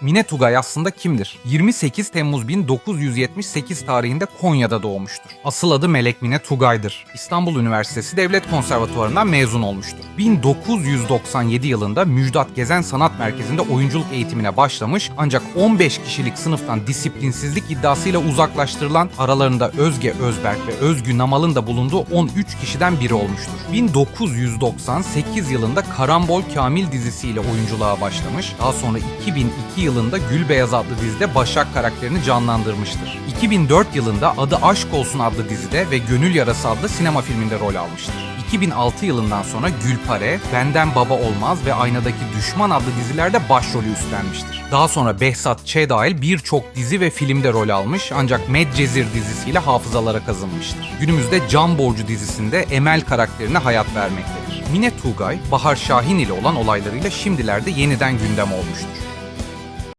Mine Tugay aslında kimdir? 28 Temmuz 1978 tarihinde Konya'da doğmuştur. Asıl adı Melek Mine Tugay'dır. İstanbul Üniversitesi Devlet Konservatuvarı'ndan mezun olmuştur. 1997 yılında Müjdat Gezen Sanat Merkezi'nde oyunculuk eğitimine başlamış ancak 15 kişilik sınıftan disiplinsizlik iddiasıyla uzaklaştırılan aralarında Özge Özberk ve Özgü Namal'ın da bulunduğu 13 kişiden biri olmuştur. 1998 yılında Karambol Kamil dizisiyle oyunculuğa başlamış. Daha sonra 2002 yılında Gülbeyaz adlı dizide Başak karakterini canlandırmıştır. 2004 yılında Adı Aşk Olsun adlı dizide ve Gönül Yarası adlı sinema filminde rol almıştır. 2006 yılından sonra Gülpare, Benden Baba Olmaz ve Aynadaki Düşman adlı dizilerde başrolü üstlenmiştir. Daha sonra Behzat Ç. dahil birçok dizi ve filmde rol almış ancak Medcezir dizisiyle hafızalara kazınmıştır. Günümüzde Can Borcu dizisinde Emel karakterine hayat vermektedir. Mine Tugay, Bahar Şahin ile olan olaylarıyla şimdilerde yeniden gündem olmuştur.